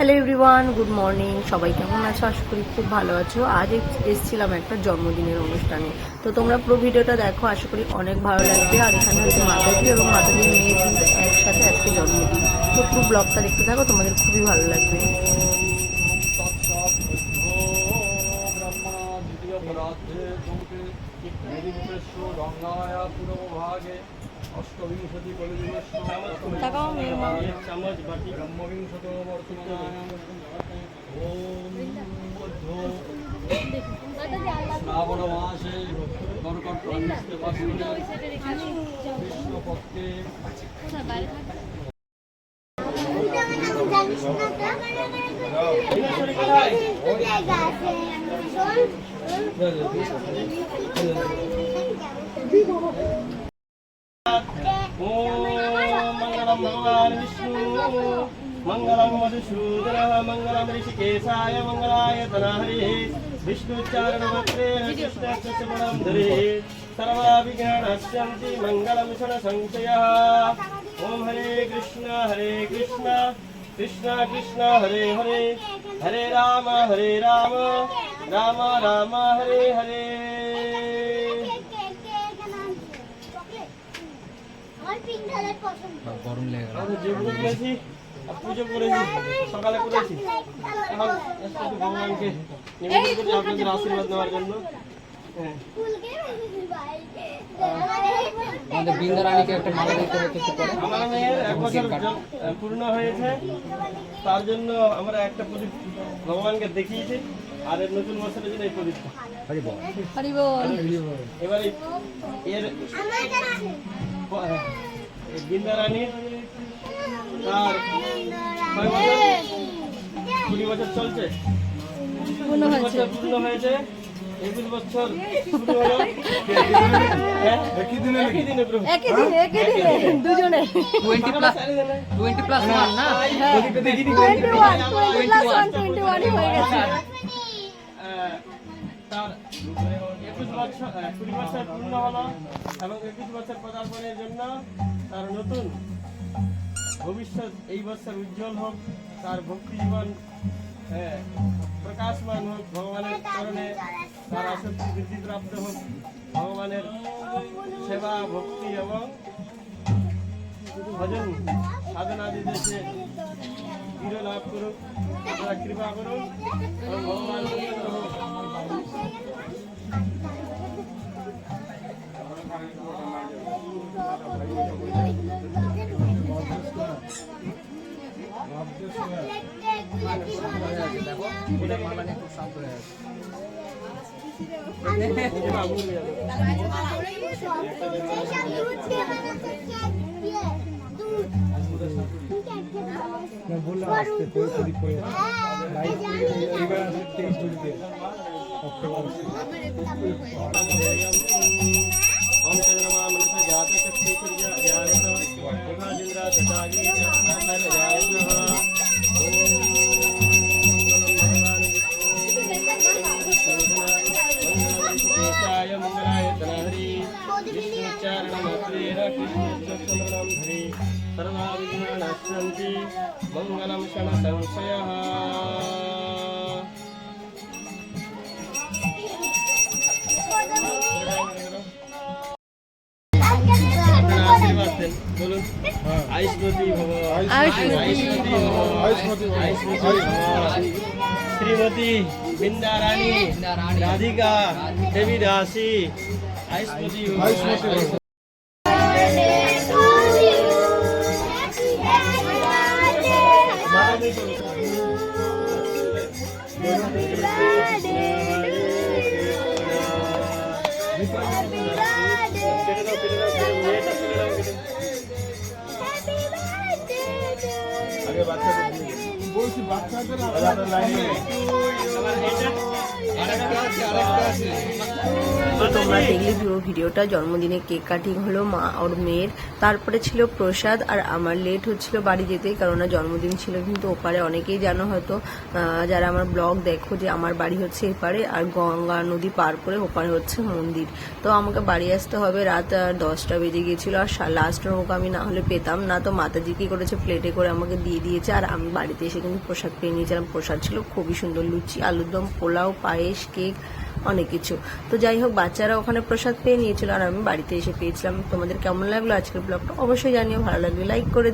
Hello everyone good morning সবাই কেমন আছো? আশা করি খুব ভালো আছো। আজ এসেছিলাম একটা জন্মদিনের অনুষ্ঠানে। তো তোমরা পুরো ভিডিওটা দেখো, আশা করি অনেক ভালো লাগবে। আর এখানে হচ্ছে মাতাজি এবং মাতাজি মেয়ে কিন্তু একসাথে আজকে জন্মদিন। তো পুরো ব্লগটা দেখতে থাকো, তোমাদের খুবই ভালো লাগবে। রাজ্যে প্রমুখে মেদিনীপুরেশ্ব গঙ্গায়া পূর্বভাগে অষ্টবিংশতি কলিযুগেশ্ব ব্রহ্মবিংশত মাসে কর্কট কৃষ্ণপক্ষে। மங்களம் பகவான் விஷ்ணு மங்களம் மதுசூதர மங்களம் ரிஷிகேசாய மங்களாய தனாஹரி विष्णुच्चारणमत्रेण कृष्णचमणं धरे सर्वाभिज्ञानश्यन्ति मङ्गलमिषणसंशयः ॐ हरे कृष्ण हरे कृष्ण कृष्ण कृष्ण हरे हरे हरे राम हरे राम রাম রাম হরে হরে। গরম লেগে করেছি আর পুজো করেছি সকালে করেছি ভগবানকে আপনাদের আশীর্বাদ নেওয়ার জন্য বৃন্দারানীকে একটা পূর্ণ হয়েছে তার জন্য আমরা একটা পুজো ভগবানকে দেখিয়েছি। আর এর নতুন বছরের জন্য এই প্রদীপ হরি বল। এবার এর আমার কাছে প- এই বৃন্দা রানীর তার ছয় বছর কুড়ি বছর চলছে। পূর্ণ হয়েছে। বছর পূর্ণ হয়েছে। একুশ বছর? একই দিনে একই দিনে একই দিনে দুজনে। প্লাস প্লাস না? হয়ে। গেছে। একুশ বছর আহ, কুড়ি বছর পূর্ণ হলো এবং একুশ বছর পদার্পণের জন্য তার নতুন ভবিষ্যৎ এই বছর উজ্জ্বল হোক তার ভক্তি জীবন হ্যাঁ, প্রকাশমান হোক ভগবানের চরণে তার আসক্তি বৃদ্ধি প্রাপ্ত হোক ভগবানের সেবা ভক্তি এবং ভজন সাধনা দিতে চির লাভ করুক আপনারা কৃপা করুন ভগবান। ওদের মালা নিয়ে খুব শান্ত হয়ে আছে নিয়ে যাবে। বললাম আসতে প্রদীপ করে লাইট এবার আসতে তেইশ জুড়িতে ओम चंद्रमा मनसा जात शक्ति सूर्य ज्ञानत महाजिंद्रा तथागी जगन्नाथ जाय नमः ओम मंगलम भगवान विष्णुशोधनाय मंगलाय कृष्णोच्चारणमात्रेण श्रीमती बिंदा रानी राधिका देवी दासी রাধিকা দেবী দাসী আয়ুষ্মতি ভব মাতাজি করুন। কেটে দাও, কেটে দাও, কেটে দাও, মেয়েটা কেটে দাও, কেটে দাও। আগে বাচ্চাদের দিয়ে দিন। বলছি বাচ্চাদের আবার আপনার লাইনে তোমরা দেখলে পুরো ভিডিওটা, জন্মদিনে কেক কাটিং হলো মা ওর মেয়ের, তারপরে ছিল প্রসাদ আর আমার লেট হচ্ছিল বাড়ি যেতে কারণ জন্মদিন ছিল কিন্তু ওপারে অনেকেই জানো হয়তো যারা আমার ব্লগ দেখো যে আমার বাড়ি হচ্ছে এপারে আর গঙ্গা নদী পার করে ওপারে হচ্ছে মন্দির। তো আমাকে বাড়ি আসতে হবে রাত দশটা বেজে গিয়েছিল আর লাস্ট হোক আমি না হলে পেতাম না, তো মাতাজি কি করেছে প্লেটে করে আমাকে দিয়ে দিয়েছে আর আমি বাড়িতে এসে কিন্তু প্রসাদ পেয়ে নিয়েছিলাম। প্রসাদ ছিল খুবই সুন্দর, লুচি আলুর দম পোলাও, পায়েস, কেক অনেক কিছু। তো যাই হোক, বাচ্চারা ওখানে প্রসাদ পেয়ে নিয়েছিল আর আমি বাড়িতে এসে পেয়েছিলাম। তোমাদের কেমন লাগল আজকের ব্লগটা? অবশ্যই জানিও, ভালো লাগলে লাইক করে।